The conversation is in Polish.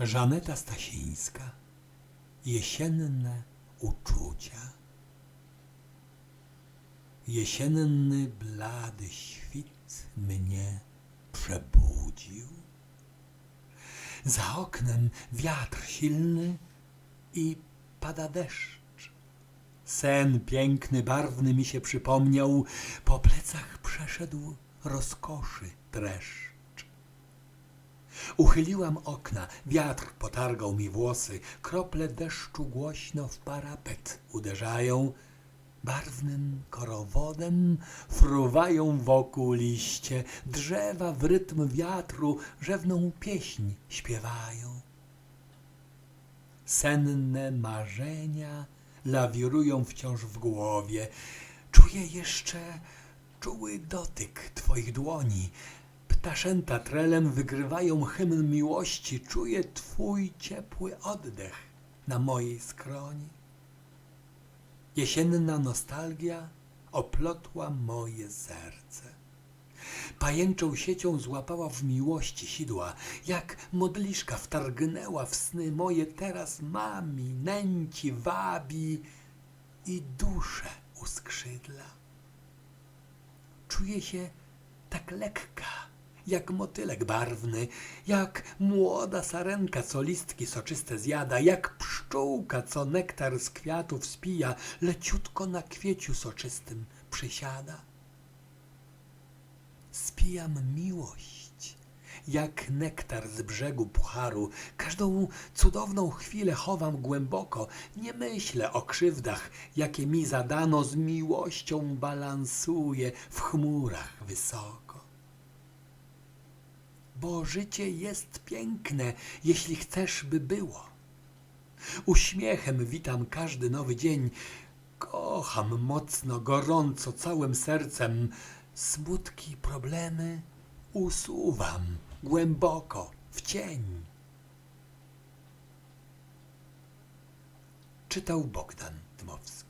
Żaneta Stasińska Jesienne uczucia Jesienny blady świt mnie przebudził. Za oknem wiatr silny i pada deszcz. Sen piękny, barwny mi się przypomniał, po plecach przeszedł rozkoszy dreszcz. Uchyliłam okna, wiatr potargał mi włosy, krople deszczu głośno w parapet uderzają, barwnym korowodem fruwają wokół liście, drzewa w rytm wiatru rzewną pieśń śpiewają. Senne marzenia lawirują wciąż w głowie. Czuję jeszcze czuły dotyk twoich dłoni. Ptaszęta trelem wygrywają hymn miłości. Czuję twój ciepły oddech na mojej skroni. Jesienna nostalgia oplotła moje serce. Pajęczą siecią złapała w miłości sidła, jak modliszka wtargnęła w sny moje, teraz mami, nęci, wabi i duszę uskrzydla. Czuję się tak lekka, jak motylek barwny, jak młoda sarenka, co listki soczyste zjada, jak pszczółka, co nektar z kwiatów spija, leciutko na kwieciu soczystym przysiada spijam miłość, jak nektar z brzegu pucharu. Każdą cudowną chwilę chowam głęboko. Nie myślę o krzywdach, jakie mi zadano, z miłością balansuję w chmurach wysoko. Bo życie jest piękne, jeśli chcesz, by było. Uśmiechem witam każdy nowy dzień. Kocham mocno, gorąco, całym sercem. Smutki, problemy usuwam głęboko w cień. Czytał Bogdan Dmowski.